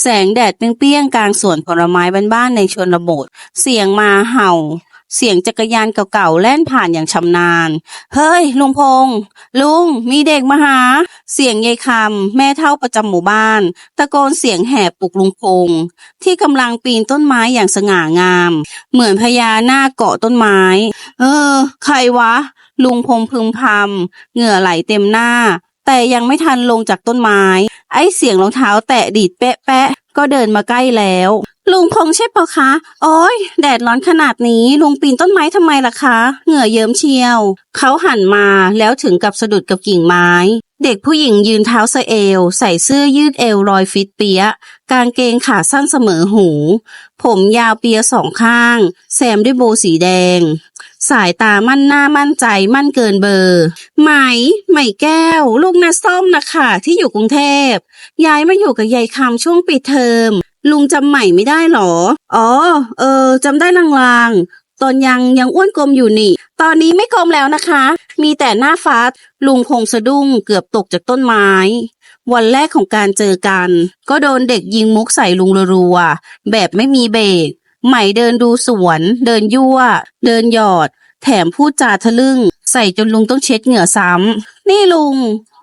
แสงแดดเปรี้ยงๆกลางสวนผลไม้บ้านๆในชนบท เสียงมาเห่า เสียงจักรยานเก่าๆแล่นผ่านอย่างชำนาญ เฮ้ย ลุงพงษ์ลุง มีเด็กมาหา เสียงยายคำแม่เท่าประจำหมู่บ้าน ตะโกนเสียงแหบปลุกลุงพงษ์ที่กำลังปีนต้นไม้อย่างสง่างาม เหมือนพญานาคเกาะต้นไม้ เออ ใครวะ ลุงพงษ์พึมพำเหงื่อไหลเต็มหน้า แต่ยังไม่ทันลงจากต้นไม้ ไอ้เสียงรองเท้าแตะดีดแปะแปะก็เดินมาใกล้แล้ว ลุงพงษ์ใช่ปะคะ โอ้ยแดดร้อนขนาดนี้ ลุงปีนต้นไม้ทำไมล่ะคะ เหงื่อเยิ้มเชียว เขาหันมาแล้วถึงกับสะดุดกับกิ่งไม้ เด็กผู้หญิงยืนเท้าสะเอว ใส่เสื้อยืดเอวรอยฟิตเปียกางเกงขาสั้นเสมอหู ผมยาวเปียสองข้าง แซมด้วยโบว์สีแดง สายตามั่นหน้ามั่นใจมั่นเกินเบอร์ไหมไหมแก้ว ลูกนาส้มนะคะที่อยู่กรุงเทพย้ายมาอยู่กับยายคำช่วงปิดเทอม ลุงจำใหม่ไม่ได้หรอ อ๋อ เออจำได้ลางๆ ตอนยังยังอ้วนกลมอยู่นี่ ตอนนี้ไม่กลมแล้วนะคะ มีแต่หน้าฟ้าลุงคงสะดุ้งเกือบตกจากต้นไม้วันแรกของการเจอกัน ก็โดนเด็กยิงมุกใส่ลุงรัวๆแบบไม่มีเบรก ใหม่เดินดูสวน เดินยั่ว เดินหยอด แถมพูดจาทะลึ่ง ใส่จนลุงต้องเช็ดเหงื่อซ้ำ นี่ลุง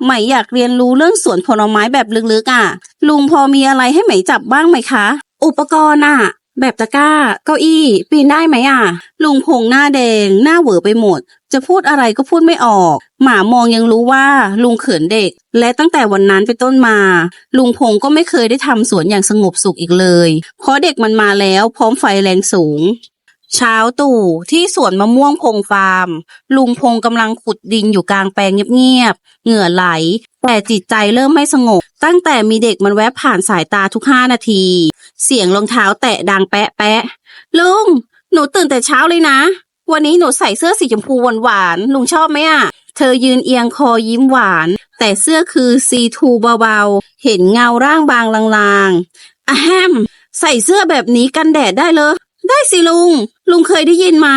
ใหม่อยากเรียนรู้เรื่องสวนผลไม้แบบลึกๆอะ ลุงพอมีอะไรให้ไหมจับบ้างไหมคะ อุปกรณ์อะ แบบตะกร้า เก้าอี้ ปีนได้ไหมอะ ลุงพงหน้าแดง หน้าเหวอไปหมด จะพูดอะไรก็พูดไม่ออก หมามองยังรู้ว่าลุงเขินเด็ก และตั้งแต่วันนั้นเป็นต้นมา ลุงพงก็ไม่เคยได้ทำสวนอย่างสงบสุขอีกเลย เพราะเด็กมันมาแล้วพร้อมไฟแรงสูงเช้าตู่ที่สวนมะม่วงพงฟาร์ม ลุงพงกำลังขุดดินอยู่กลางแปลงเงียบๆเหงื่อไหล แต่จิตใจเริ่มไม่สงบ ตั้งแต่มีเด็กมันแวะผ่านสายตาทุกห้านาที เสียงรองเท้าแตะดังแปะแปะลุง หนูตื่นแต่เช้าเลยนะ วันนี้หนูใส่เสื้อสีชมพูหวานๆลุงชอบไหมอะ เธอยืนเอียงคอยิ้มหวาน แต่เสื้อคือซีทูเบาๆ เห็นเงาร่างบางลางๆอะแฮม ใส่เสื้อแบบนี้กันแดดได้เลยได้สิลุง ลุงเคยได้ยินไหม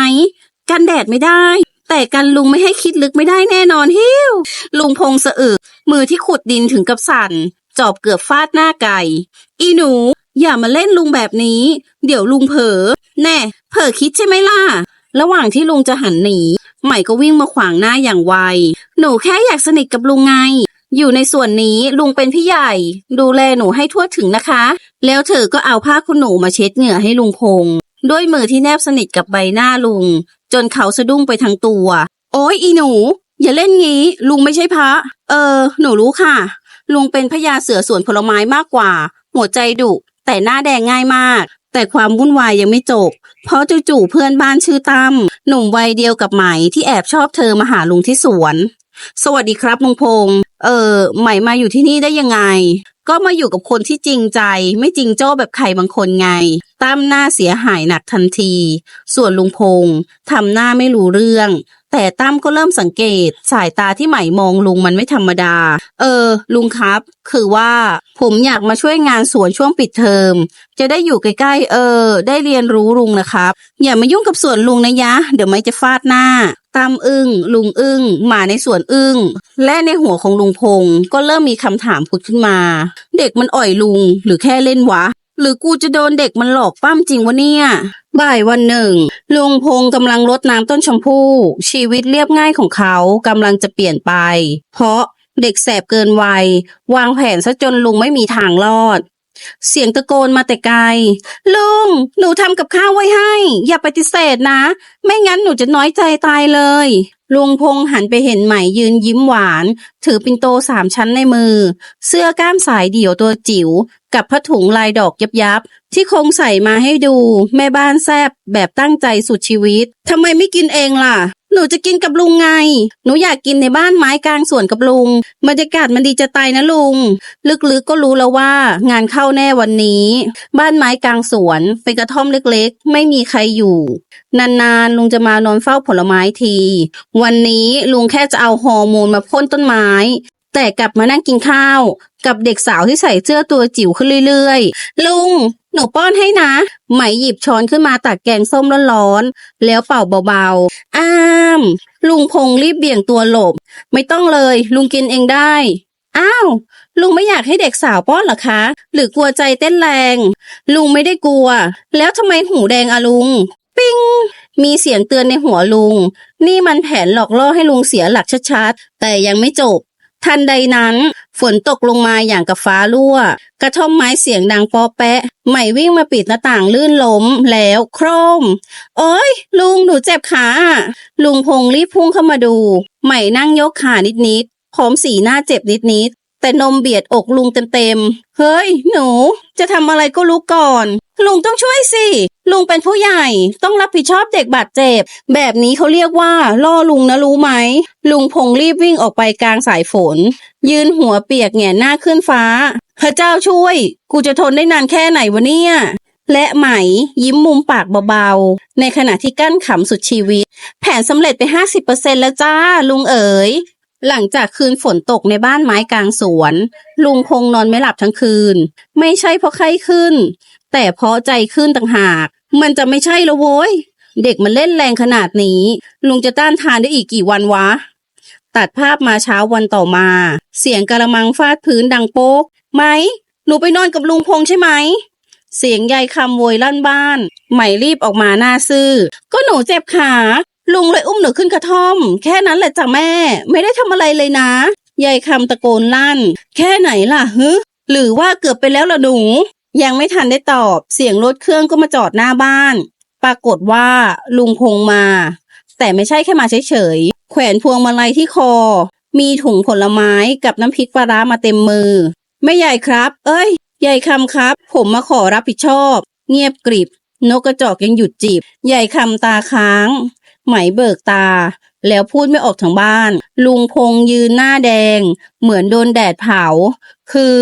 กันแดดไม่ได้ แต่กันลุงไม่ให้คิดลึกไม่ได้แน่นอนฮิวลุงพงสะอึกมือที่ขุดดินถึงกับสั่น จอบเกือบฟาดหน้าไก่ อีหนู อย่ามาเล่นลุงแบบนี้ เดี๋ยวลุงเผลอแน่ เผลอคิดใช่ไหมล่ะ ระหว่างที่ลุงจะหันหนี ใหม่ก็วิ่งมาขวางหน้าอย่างไว หนูแค่อยากสนิทกับลุงไง อยู่ในส่วนนี้ลุงเป็นพี่ใหญ่ ดูแลหนูให้ทั่วถึงนะคะ แล้วเธอก็เอาผ้าขนหนูมาเช็ดเหงื่อให้ลุงพงด้วยมือที่แนบสนิทกับใบหน้าลุงจนเขาสะดุ้งไปทั้งตัว โอ้ยอีหนู อย่าเล่นงี้ ลุงไม่ใช่พระ เออ หนูรู้ค่ะ ลุงเป็นพญาเสือสวนผลไม้มากกว่า หัวใจดุแต่หน้าแดงง่ายมาก แต่ความวุ่นวายยังไม่จบ เพราะจู่ๆเพื่อนบ้านชื่อตั้มหนุ่มวัยเดียวกับไหมที่แอบชอบเธอมาหาลุงที่สวน สวัสดีครับลุงพงษ์เออไหมมาอยู่ที่นี่ได้ยังไง ก็มาอยู่กับคนที่จริงใจ ไม่จริงโจ้แบบใครบางคนไง ตั้มหน้าเสียหายหนักทันที ส่วนลุงพงษ์ทำหน้าไม่รู้เรื่อง แต่ตั้มก็เริ่มสังเกต สายตาที่ไหมมองลุงมันไม่ธรรมดา เออ ลุงครับ คือว่า ผมอยากมาช่วยงานสวนช่วงปิดเทอม จะได้อยู่ใกล้ๆ เออ ได้เรียนรู้ลุงนะครับ อย่ามายุ่งกับสวนลุงนะยะ เดี๋ยวไม่จะฟาดหน้า ตั้มอึ้งลุงอึ้งหมาในสวนอึ้งและในหัวของลุงพงษ์ก็เริ่มมีคำถามผุดขึ้นมา เด็กมันอ่อยลุงหรือแค่เล่นวะ หรือกูจะโดนเด็กมันหลอกปั้มจริงวะเนี่ยบ่ายวันหนึ่ง ลุงพงษ์กำลังรดน้ำต้นชมพู่ ชีวิตเรียบง่ายของเขากำลังจะเปลี่ยนไป เพราะเด็กแสบเกินวัย วางแผนซะจนลุงไม่มีทางรอด เสียงตะโกนมาแต่ไกล ลุง หนูทำกับข้าวไว้ให้ อย่าปฏิเสธนะ ไม่งั้นหนูจะน้อยใจตายเลย ลุงพงษ์หันไปเห็นใหม่ยืนยิ้มหวาน ถือปินโตสามชั้นในมือ เสื้อกล้ามสายเดี่ยวตัวจิ๋ว กับผ้าถุงลายดอกยับยับ ที่คงใส่มาให้ดู แม่บ้านแซบแบบตั้งใจสุดชีวิตทำไมไม่กินเองล่ะ หนูจะกินกับลุงไง หนูอยากกินในบ้านไม้กลางสวนกับลุง บรรยากาศมันดีจะตายนะลุง ลึกๆก็รู้แล้วว่า งานเข้าแน่วันนี้ บ้านไม้กลางสวนเป็นกระท่อมเล็กๆ ไม่มีใครอยู่ นานๆลุงจะมานอนเฝ้าผลไม้ที วันนี้ลุงแค่จะเอาฮอร์โมนมาพ่นต้นไม้ แต่กลับมานั่งกินข้าว กับเด็กสาวที่ใส่เสื้อตัวจิ๋วขึ้นเรื่อยๆ ลุง หนูป้อนให้นะ ไหมหยิบช้อนขึ้นมาตักแกงส้มร้อนๆ แล้วเป่าเบาๆ อ้าม ลุงพงรีบเบี่ยงตัวหลบ ไม่ต้องเลย ลุงกินเองได้ อ้าว ลุงไม่อยากให้เด็กสาวป้อนหรอคะ หรือกลัวใจเต้นแรง ลุงไม่ได้กลัว แล้วทำไมหูแดงอะลุง ปิ้ง มีเสียงเตือนในหัวลุง นี่มันแผนหลอกล่อให้ลุงเสียหลักชัดๆ แต่ยังไม่จบ ทันใดนั้น ฝนตกลงมาอย่างกับฟ้ารั่ว กระท่อมไม้เสียงดังปอแปะใหม่วิ่งมาปิดหน้าต่างลื่นล้มแล้วโครม โอ้ยลุงหนูเจ็บขาลุงพงรีบพุ่งเข้ามาดู ใหม่นั่งยกขานิดๆพร้อมสีหน้าเจ็บนิดๆ แต่นมเบียดอกลุงเต็มๆ เฮ้ย หนู จะทำอะไรก็รู้ก่อน ลุงต้องช่วยสิ ลุงเป็นผู้ใหญ่ ต้องรับผิดชอบเด็กบาดเจ็บ แบบนี้เขาเรียกว่า ล่อลุงนะรู้ไหม ลุงพงรีบวิ่งออกไปกลางสายฝน ยืนหัวเปียกแงนหน้าขึ้นฟ้า พระเจ้าช่วย กูจะทนได้นานแค่ไหนวะเนี่ยและไหมยิ้มมุมปากเบาๆ ในขณะที่กั้นขำสุดชีวิต แผนสำเร็จไป 50%แล้วจ้า ลุงเอ๋ย หลังจากคืนฝนตกในบ้านไม้กลางสวน ลุงคงนอนไม่หลับทั้งคืน ไม่ใช่เพราะไข้ขึ้น แต่เพราะใจขึ้นต่างหาก มันจะไม่ใช่แล้วโว้ย เด็กมันเล่นแรงขนาดนี้ ลุงจะต้านทานได้อีกกี่วันวะ ตัดภาพมาเช้าวันต่อมา เสียงกระมังฟาดพื้นดังโป๊กไหม หนูไปนอนกับลุงพงษ์ใช่ไหม เสียงยายคำโวยลั่นบ้านใหม่รีบออกมาหน้าซื่อ ก็หนูเจ็บขา ลุงเลยอุ้มหนูขึ้นกระท่อม แค่นั้นแหละจ้ะแม่ ไม่ได้ทำอะไรเลยนะยายคำตะโกนลั่น แค่ไหนล่ะฮึหรือว่าเกือบไปแล้วล่ะหนู ยังไม่ทันได้ตอบ เสียงรถเครื่องก็มาจอดหน้าบ้าน ปรากฏว่าลุงพงมา แต่ไม่ใช่แค่มาเฉยๆ แขวนพวงมาลัยที่คอ มีถุงผลไม้กับน้ำพริกปลาร้ามาเต็มมือ ไม่ใหญ่ครับ เอ้ย ใหญ่คำครับ ผมมาขอรับผิดชอบ เงียบกริบ นกกระจอกยังหยุดจีบ ใหญ่คำตาค้าง ไหมเบิกตา แล้วพูดไม่ออกทั้งบ้าน ลุงพงยืนหน้าแดง เหมือนโดนแดดเผา คือ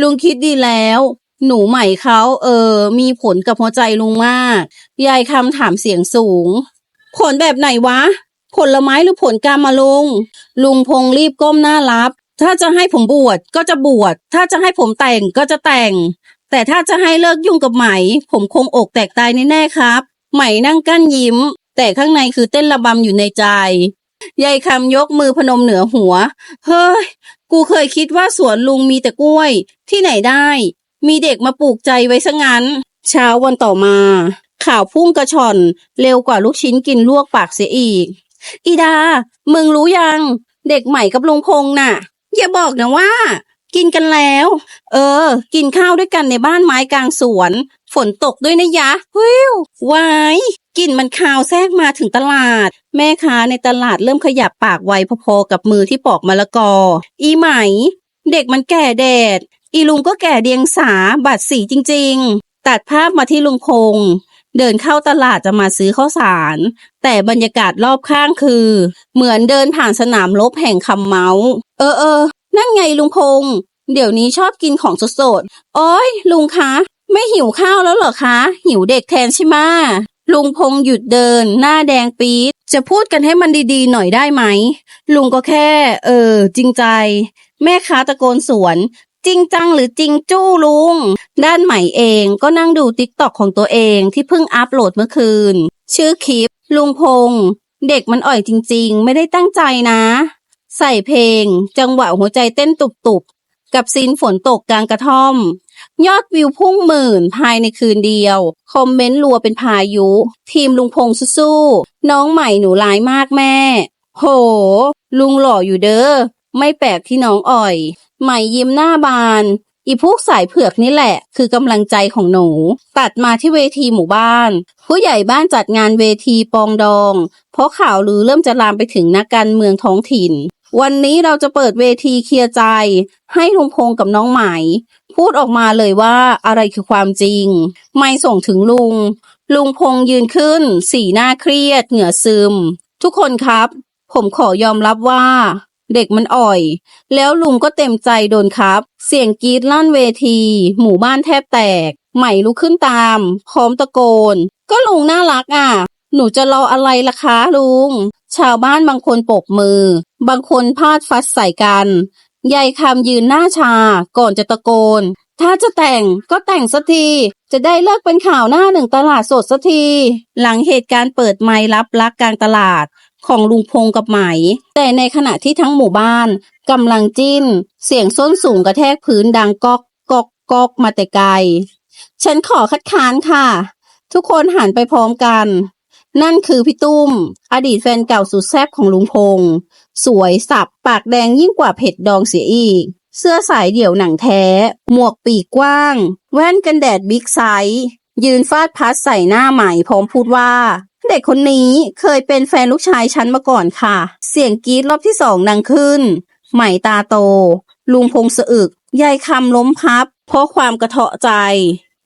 ลุงคิดดีแล้ว หนูใหม่เขาเออ มีผลกับหัวใจลุงมาก ยายคำถามเสียงสูง ผลแบบไหนวะ ผลไม้หรือผลกรรมมาลุง ลุงพงรีบก้มหน้ารับ ถ้าจะให้ผมบวชก็จะบวช ถ้าจะให้ผมแต่งก็จะแต่ง แต่ถ้าจะให้เลิกยุ่งกับไหม ผมคงอกแตกตายแน่ๆครับ ไหมนั่งกั้นยิ้ม แต่ข้างในคือเต้นระบำอยู่ในใจ ยายคำยกมือพนมเหนือหัว เฮ้ย กูเคยคิดว่าสวนลุงมีแต่กล้วย ที่ไหนได้ มีเด็กมาปลูกใจไว้ซะงั้น เช้าวันต่อมา ข่าวพุ่งกระชอน เร็วกว่าลูกชิ้นกินลวกปากเสียอีก อีดา มึงรู้ยัง เด็กใหม่กับลุงพงษ์น่ะ อย่าบอกนะว่า กินกันแล้ว เออ กินข้าวด้วยกันในบ้านไม้กลางสวน ฝนตกด้วยนะยะ วิววาย กลิ่นมันคาวแทรกมาถึงตลาด แม่ค้าในตลาดเริ่มขยับปากไวพอๆกับมือที่ปอกมะละกอ อีไหม เด็กมันแก่แดด อีลุงก็แก่เดียงสาบาดสีจริง ๆ ตัดภาพมาที่ลุงพงษ์เดินเข้าตลาดจะมาซื้อข้าวสาร แต่บรรยากาศรอบข้างคือ เหมือนเดินผ่านสนามรบแห่งคำเมาส์เออเออนั่นไงลุงพงษ์เดี๋ยวนี้ชอบกินของสดๆโอ้ยลุงคะ ไม่หิวข้าวแล้วเหรอคะ หิวเด็กแทนใช่ไหม ลุงพงษ์หยุดเดิน หน้าแดงปี๊ดจะพูดกันให้มันดีๆ หน่อยได้ไหม ลุงก็แค่ เออ จริงใจ แม่ค้าตะโกนสวน จริงจังหรือจริงจู้ลุง ด้านใหม่เองก็นั่งดูติ๊กตอกของตัวเองที่เพิ่งอัปโหลดเมื่อคืน ชื่อคลิป ลุงพงษ์เด็กมันอ่อยจริง ๆ ไม่ได้ตั้งใจนะ ใส่เพลง จังหวะหัวใจเต้นตุบๆกับซีนฝนตกกลางกระท่อม ยอดวิวพุ่งหมื่นภายในคืนเดียว คอมเมนต์รัวเป็นพายุ ทีมลุงพงษ์สู้ๆน้องใหม่หนูร้ายมากแม่ โห ลุงหล่ออยู่เด้อ ไม่แปลกที่น้องอ่อย ใหม่ยิ้มหน้าบาน อีพวกสายเผือกนี่แหละ คือกำลังใจของหนู ตัดมาที่เวทีหมู่บ้าน ผู้ใหญ่บ้านจัดงานเวทีปองดอง เพราะข่าวลือเริ่มจะลามไปถึงนักการเมืองท้องถิ่นวันนี้เราจะเปิดเวทีเคลียร์ใจ ให้ลุงพงกับน้องไหม พูดออกมาเลยว่าอะไรคือความจริง ไม่ส่งถึงลุง ลุงพงยืนขึ้น สีหน้าเครียด เหงื่อซึม ทุกคนครับ ผมขอยอมรับว่า เด็กมันอ่อย แล้วลุงก็เต็มใจโดนครับ เสียงกรีดลั่นเวที หมู่บ้านแทบแตก ใหม่ลุกขึ้นตาม พร้อมตะโกน ก็ลุงน่ารักอะ หนูจะรออะไรล่ะคะลุง ชาวบ้านบางคนปรบมือ บางคนพาดฟัดใส่กัน ยายคำยืนหน้าชา ก่อนจะตะโกน ถ้าจะแต่งก็แต่งสักที จะได้เลิกเป็นข่าวหน้าหนึ่งตลาดสดสักที หลังเหตุการณ์เปิดไม้รับรักกลางตลาดของลุงพงกับไหม แต่ในขณะที่ทั้งหมู่บ้านกำลังจิ้น เสียงส้นสูงกระแทกพื้นดังก๊อกก๊อกก๊อกมาแต่ไกล ฉันขอคัดค้านค่ะ ทุกคนหันไปพร้อมกัน นั่นคือพี่ตุ้ม อดีตแฟนเก่าสุดแซ่บของลุงพง สวยสับ ปากแดงยิ่งกว่าเผ็ดดองเสียอีก เสื้อสายเดี่ยวหนังแท้ หมวกปีกกว้าง แว่นกันแดดบิ๊กไซส์ยืนฟาดพัดใส่หน้าใหม่พร้อมพูดว่า เด็กคนนี้เคยเป็นแฟนลูกชายฉันมาก่อนค่ะ เสียงกรีดรอบที่สองดังขึ้น ใหม่ตาโต ลุงพงสะอึกยายคำล้มพับ เพราะความกระเทาะใจ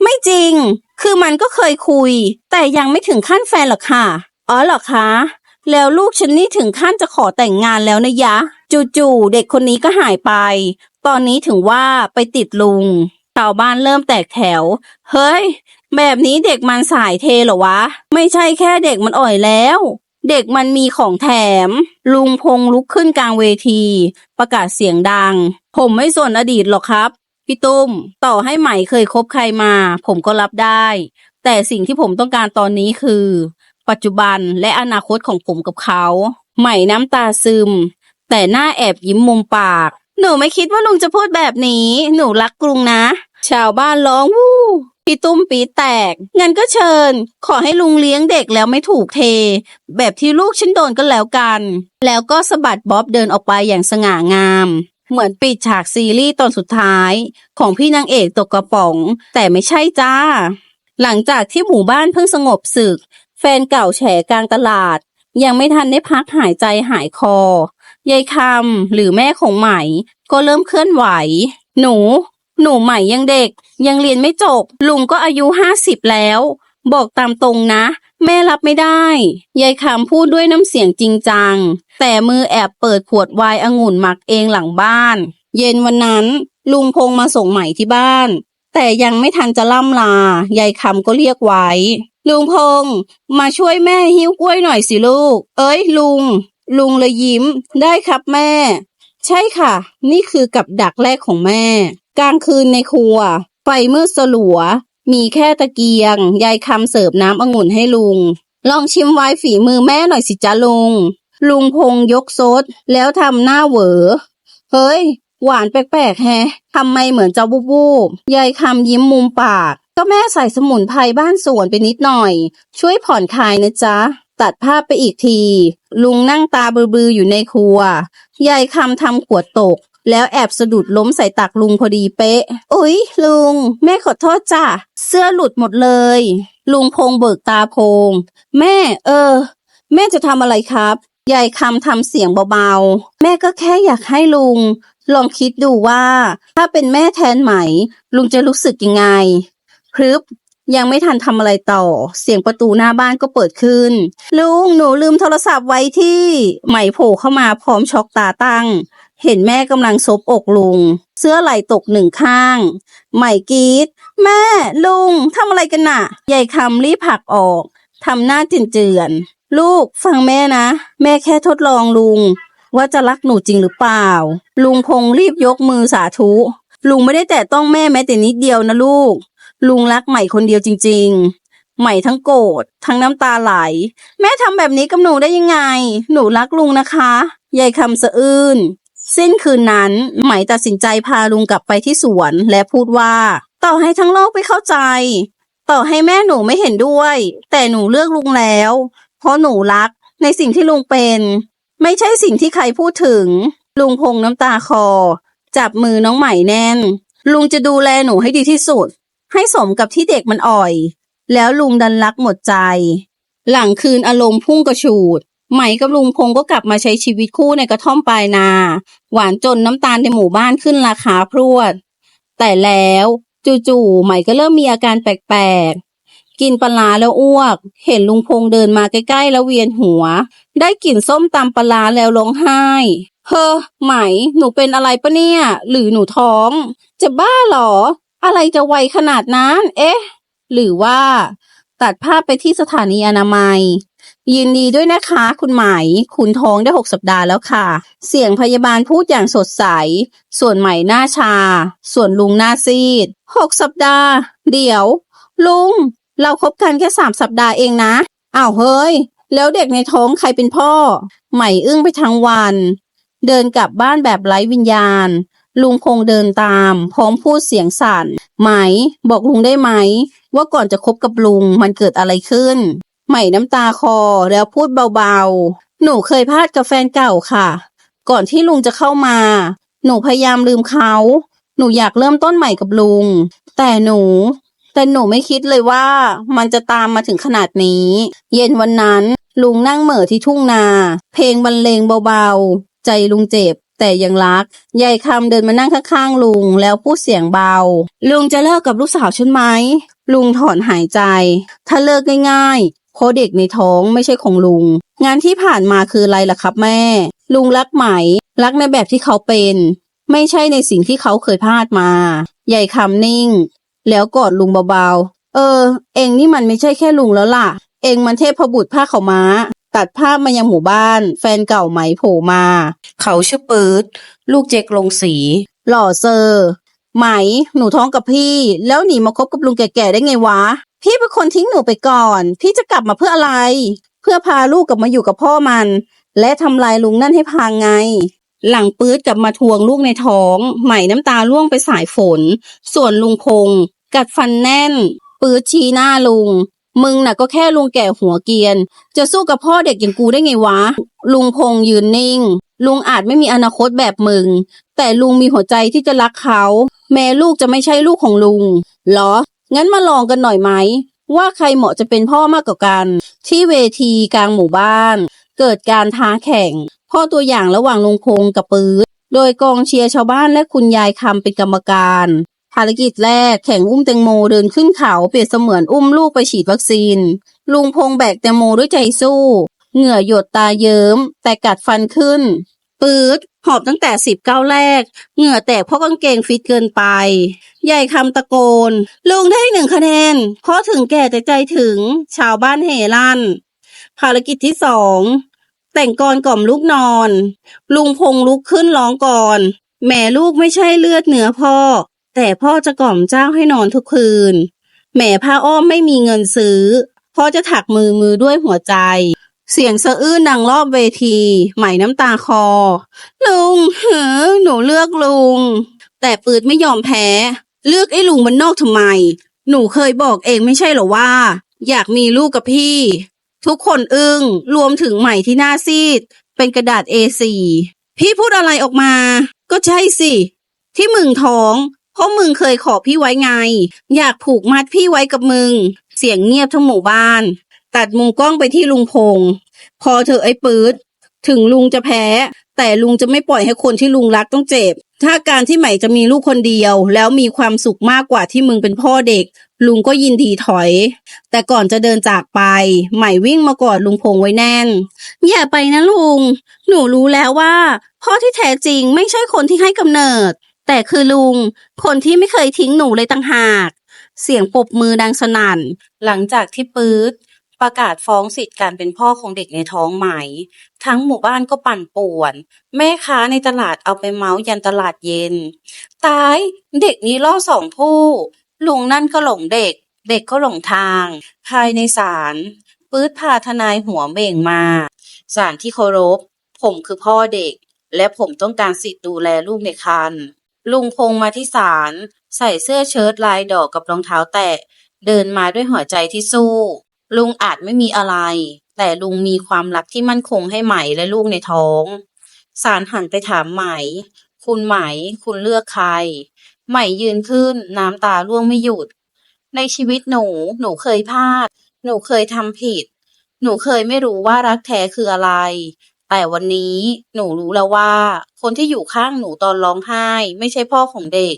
ไม่จริง คือมันก็เคยคุย แต่ยังไม่ถึงขั้นแฟนหรอกค่ะ อ๋อหรอคะ แล้วลูกฉันนี่ถึงขั้นจะขอแต่งงานแล้วนะยะ จู่ๆเด็กคนนี้ก็หายไป ตอนนี้ถึงว่าไปติดลุงชาวบ้านเริ่มแตกแถว เฮ้ย แบบนี้เด็กมันสายเทเหรอวะ ไม่ใช่แค่เด็กมันอ่อยแล้ว เด็กมันมีของแถม ลุงพงลุกขึ้นกลางเวที ประกาศเสียงดัง ผมไม่สนอดีตหรอกครับ พี่ตุ้ม ต่อให้ใหม่เคยคบใครมา ผมก็รับได้ แต่สิ่งที่ผมต้องการตอนนี้คือ ปัจจุบันและอนาคตของผมกับเขา ใหม่น้ำตาซึม แต่หน้าแอบยิ้มมุมปาก หนูไม่คิดว่าลุงจะพูดแบบนี้ หนูรักกรุงนะ ชาวบ้านร้องวู้พี่ตุ้มปีแตก งั้นก็เชิญ ขอให้ลุงเลี้ยงเด็กแล้วไม่ถูกเท แบบที่ลูกฉันโดนก็แล้วกัน แล้วก็สะบัดบ๊อบเดินออกไปอย่างสง่างาม เหมือนปิดฉากซีรีส์ตอนสุดท้าย ของพี่นางเอกตกกระป๋อง แต่ไม่ใช่จ้า หลังจากที่หมู่บ้านเพิ่งสงบศึก แฟนเก่าแฉกลางตลาด ยังไม่ทันได้พักหายใจหายคอยายคำหรือแม่ของไหม ก็เริ่มเคลื่อนไหว หนู หนูใหม่ยังเด็ก ยังเรียนไม่จบ ลุงก็อายุห้าสิบแล้ว บอกตามตรงนะ แม่รับไม่ได้ยายคำพูดด้วยน้ำเสียงจริงจัง แต่มือแอบเปิดขวดไวน์องุ่นหมักเองหลังบ้าน เย็นวันนั้น ลุงพงมาส่งใหม่ที่บ้าน แต่ยังไม่ทันจะล่ำลายายคำก็เรียกไว้ ลุงพงมาช่วยแม่หิ้วกล้วยหน่อยสิลูก เอ้ยลุง ลุงเลยยิ้ม ได้ครับแม่ ใช่ค่ะ นี่คือกับดักแรกของแม่ กลางคืนในครัว ไฟมืดสลัว มีแค่ตะเกียง ยายคำเสิร์ฟน้ำองุ่นให้ลุง ลองชิมไวน์ฝีมือแม่หน่อยสิจ้าลุง ลุงพงยกซดแล้วทำหน้าเหวอ เฮ้ย หวานแปลกๆแฮะทำไมเหมือนเจ้าบูบูบยายคำยิ้มมุมปาก ก็แม่ใส่สมุนไพรบ้านสวนไปนิดหน่อย ช่วยผ่อนคลายนะจ๊ะ ตัดภาพไปอีกที ลุงนั่งตาบือๆอยู่ในครัวยายคำทำขวดตก แล้วแอบสะดุดล้มใส่ตักลุงพอดีเป๊ะอุ๊ย ลุง แม่ขอโทษจ้ะ เสื้อหลุดหมดเลย ลุงพงเบิกตาโพง แม่ เออ แม่จะทำอะไรครับยายคำทำเสียงเบาๆ แม่ก็แค่อยากให้ลุง ลองคิดดูว่า ถ้าเป็นแม่แทนไหม ลุงจะรู้สึกยังไง พรึบยังไม่ทันทำอะไรต่อ เสียงประตูหน้าบ้านก็เปิดขึ้น ลุงหนูลืมโทรศัพท์ไว้ที่ไหมโผล่เข้ามาพร้อมช็อกตาตั้ง เห็นแม่กำลังซบอกลุง เสื้อไหล่ตกหนึ่งข้าง ไหมกรีดแม่ลุงทำอะไรกันน่ะยายคำรีบผลักออกทำหน้าเจือนๆลูกฟังแม่นะ แม่แค่ทดลองลุง ว่าจะรักหนูจริงหรือเปล่า ลุงพงรีบยกมือสาธุลุงไม่ได้แตะต้องแม่แม้แต่นิดเดียวนะลูก ลุงรักใหม่คนเดียวจริง ๆ ใหม่ทั้งโกรธทั้งน้ำตาไหล แม่ทำแบบนี้กับหนูได้ยังไง หนูรักลุงนะคะยายคำสะอื้นสิ้นคืนนั้นไหมตัดสินใจพาลุงกลับไปที่สวนและพูดว่า ต่อให้ทั้งโลกไม่เข้าใจ ต่อให้แม่หนูไม่เห็นด้วย แต่หนูเลือกลุงแล้ว เพราะหนูรักในสิ่งที่ลุงเป็น ไม่ใช่สิ่งที่ใครพูดถึง ลุงพงน้ำตาคอ จับมือน้องใหม่แน่น ลุงจะดูแลหนูให้ดีที่สุด ให้สมกับที่เด็กมันอ่อย แล้วลุงดันรักหมดใจ หลังคืนอารมณ์พุ่งกระฉูดไหมกับลุงพงก็กลับมาใช้ชีวิตคู่ในกระท่อมปลายนา หวานจนน้ำตาลในหมู่บ้านขึ้นราคาพรวด แต่แล้วจู่ๆใหม่ก็เริ่มมีอาการแปลกๆ กินปลาร้าแล้วอ้วก เห็นลุงพงเดินมาใกล้ๆแล้วเวียนหัว ได้กลิ่นส้มตำปลาร้าแล้วร้องไห้ เฮ้อไหม หนูเป็นอะไรปะเนี่ย หรือหนูท้อง จะบ้าเหรอ อะไรจะไวขนาดนั้น เอ๊ะ หรือว่า ตัดภาพไปที่สถานีอนามัย ยินดีด้วยนะคะ คุณไหม คุณท้องได้หกสัปดาห์แล้วค่ะ เสียงพยาบาลพูดอย่างสดใส ส่วนไหมหน้าชา ส่วนลุงหน้าซีดหกสัปดาห์ เดี๋ยว ลุง เราคบกันแค่สามสัปดาห์เองนะอ้าวเฮ้ย แล้วเด็กในท้องใครเป็นพ่อใหม่อึ้งไปทั้งวัน เดินกลับบ้านแบบไร้วิญญาณ ลุงคงเดินตาม พร้อมพูดเสียงสั่น ไหม บอกลุงได้ไหม ว่าก่อนจะคบกับลุงมันเกิดอะไรขึ้นใหมน้ำตาคอแล้วพูดเบาๆ หนูเคยพลาดกับแฟนเก่าค่ะ ก่อนที่ลุงจะเข้ามา หนูพยายามลืมเขา หนูอยากเริ่มต้นใหม่กับลุง แต่หนู แต่หนูไม่คิดเลยว่า มันจะตามมาถึงขนาดนี้ เย็นวันนั้น ลุงนั่งเหม่อที่ทุ่งนา เพลงบรรเลงเบาๆ ใจลุงเจ็บ แต่ยังรัก ยายคำเดินมานั่งข้างๆลุงแล้วพูดเสียงเบา ลุงจะเลิกกับลูกสาวฉันไหม ลุงถอนหายใจ ถ้าเลิกง่ายๆเพราะเด็กในท้องไม่ใช่ของลุง งานที่ผ่านมาคืออะไรล่ะครับแม่ ลุงรักไหม รักในแบบที่เขาเป็น ไม่ใช่ในสิ่งที่เขาเคยพลาดมาใหญ่คำนิ่ง แล้วกอดลุงเบาๆ เออ เองนี่มันไม่ใช่แค่ลุงแล้วล่ะ เองมันเทพบุตรผ้าขาวม้า ตัดภาพมายังหมู่บ้าน แฟนเก่าไหมโผล่มา เขาชื่อปืดลูกเจกลงสี หล่อเซอร์ไหม หนูท้องกับพี่ แล้วหนีมาคบกับลุงแก่ๆได้ไงวะ พี่เป็นคนทิ้งหนูไปก่อน พี่จะกลับมาเพื่ออะไร เพื่อพาลูกกลับมาอยู่กับพ่อมัน และทำลายลุงนั่นให้พังไง หลังปื๊ดกลับมาทวงลูกในท้องใหม่น้ำตาล่วงไปสายฝน ส่วนลุงพงกัดฟันแน่น ปื๊ดชี้หน้าลุง มึงน่ะก็แค่ลุงแก่หัวเกียน จะสู้กับพ่อเด็กอย่างกูได้ไงวะ ลุงพงษ์ยืนนิ่ง ลุงอาจไม่มีอนาคตแบบมึง แต่ลุงมีหัวใจที่จะรักเขา แม้ลูกจะไม่ใช่ลูกของลุงหรอ งั้นมาลองกันหน่อยไหม ว่าใครเหมาะจะเป็นพ่อมากกว่ากัน ที่เวทีกลางหมู่บ้าน เกิดการท้าแข่ง พ่อตัวอย่างระหว่างลุงพงษ์กับปื๊ดโดยกองเชียร์ชาวบ้านและคุณยายคำเป็นกรรมการ ภารกิจแรกแข่งอุ้มแตงโมเดินขึ้นเขาเปรียบเสมือนอุ้มลูกไปฉีดวัคซีน ลุงพงษ์แบกแตงโมด้วยใจสู้ เหงื่อหยดตาเยิ้ม แต่กัดฟันขึ้น ปืดหอบตั้งแต่สิบเก้าแรก เหงื่อแตกเพราะกางเกงฟิตเกินไปยายคำตะโกน ลุงได้หนึ่งคะแนนเพราะถึงแก่แต่ใจถึง ชาวบ้านเฮลั่น ภารกิจที่สองแต่งกรกล่อมลูกนอน ลุงพงลุกขึ้นร้องก่อน แม่ลูกไม่ใช่เลือดเหนือพ่อ แต่พ่อจะกล่อมเจ้าให้นอนทุกคืนแม่ผ้าอ้อมไม่มีเงินซื้อ พ่อจะถักมือมือด้วยหัวใจ เสียงสะอื้นดังรอบเวที ไหมน้ำตาคอ ลุงเหือหนูเลือกลุง แต่ปืดไม่ยอมแพ้ เลือกไอ้ลุงมันนอกทำไม หนูเคยบอกเองไม่ใช่เหรอว่า อยากมีลูกกับพี่ ทุกคนอึง้งรวมถึงใหม่ที่หน้าซีด เป็นกระดาษ A4 พี่พูดอะไรออกมา ก็ใช่สิ ที่มึงท้อง เพราะมึงเคยขอพี่ไว้ไง อยากผูกมัดพี่ไว้กับมึง เสียงเงียบทั้งหมู่บ้าน ตัดมุมกล้องไปที่ลุงพงษ์พอเธอไอ้ปืดถึงลุงจะแพ้ แต่ลุงจะไม่ปล่อยให้คนที่ลุงรักต้องเจ็บ ถ้าการที่ใหม่จะมีลูกคนเดียว แล้วมีความสุขมากกว่าที่มึงเป็นพ่อเด็ก ลุงก็ยินดีถอย แต่ก่อนจะเดินจากไป ใหม่วิ่งมากอดลุงพงษ์ไว้แน่น อย่าไปนะลุง หนูรู้แล้วว่า พ่อที่แท้จริงไม่ใช่คนที่ให้กำเนิด แต่คือลุง คนที่ไม่เคยทิ้งหนูเลยต่างหาก เสียงปรบมือดังสนั่น หลังจากที่ปื๊ดประกาศฟ้องสิทธิ์การเป็นพ่อของเด็กในท้องไหม ทั้งหมู่บ้านก็ปั่นป่วน แม่ค้าในตลาดเอาไปเมาส์ยันตลาดเย็น ตายเด็กนี้ล่อสองผู้ ลุงนั่นก็หลงเด็ก เด็กก็หลงทาง ภายในศาลปื๊ดพาทนายหัวเบ่งมาศาลที่เคารพ ผมคือพ่อเด็ก และผมต้องการสิทธิ์ดูแลลูกในครรภ์ ลุงพงมาที่ศาล ใส่เสื้อเชิ้ตลายดอกกับรองเท้าแตะ เดินมาด้วยหัวใจที่สู้ ลุงอาจไม่มีอะไร แต่ลุงมีความรักที่มั่นคงให้ไหมและลูกในท้องสารหันไปถามไหม คุณไหม คุณเลือกใคร ไหมยืนขึ้น น้ำตาร่วงไม่หยุด ในชีวิตหนู หนูเคยพลาด หนูเคยทำผิด หนูเคยไม่รู้ว่ารักแท้คืออะไร แต่วันนี้หนูรู้แล้วว่า คนที่อยู่ข้างหนูตอนร้องไห้ ไม่ใช่พ่อของเด็ก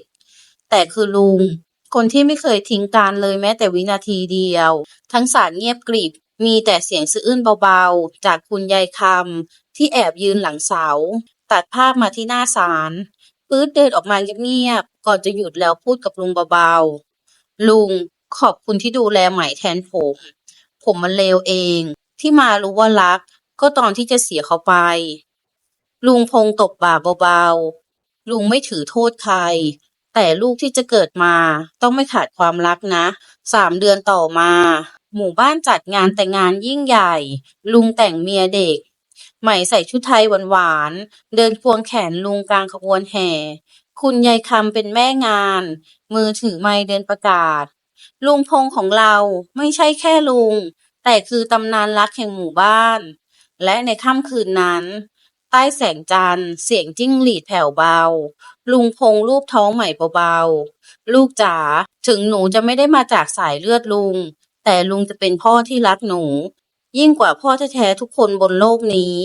แต่คือลุง คนที่ไม่เคยทิ้งการเลยแม้แต่วินาทีเดียว ทั้งศาลเงียบกริบมีแต่เสียงสะอื้นเบาๆ จากคุณยายคำที่แอบยืนหลังเสา ตัดภาพมาที่หน้าศาลปื๊ดเดินออกมาเงียบๆก่อนจะหยุดแล้วพูดกับลุงเบาๆ ลุงขอบคุณที่ดูแลไหม่แทนผม ผมมันเลวเอง ที่มารู้ว่ารัก ก็ตอนที่จะเสียเขาไป ลุงพงตบบ่าเบาๆ ลุงไม่ถือโทษใคร แต่ลูกที่จะเกิดมาต้องไม่ขาดความรักนะ สามเดือนต่อมา หมู่บ้านจัดงานแต่งงานยิ่งใหญ่ ลุงแต่งเมียเด็ก ใหม่ใส่ชุดไทยหวานๆ เดินควงแขนลุงกลางขบวนแห่ คุณยายคำเป็นแม่งาน มือถือไมค์เดินประกาศ ลุงพงของเราไม่ใช่แค่ลุงแต่คือตำนานรักแห่งหมู่บ้าน และในค่ำคืนนั้น ใต้แสงจันทร์ เสียงจิ้งหรีดแผ่วเบา ลุงพงรูปท้องใหม่เบาๆ ลูกจ๋าถึงหนูจะไม่ได้มาจากสายเลือดลุง แต่ลุงจะเป็นพ่อที่รักหนู ยิ่งกว่าพ่อแท้ๆทุกคนบนโลกนี้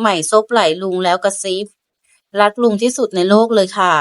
ใหม่ซบไหล่ลุงแล้วกระซิบ รักลุงที่สุดในโลกเลยค่ะ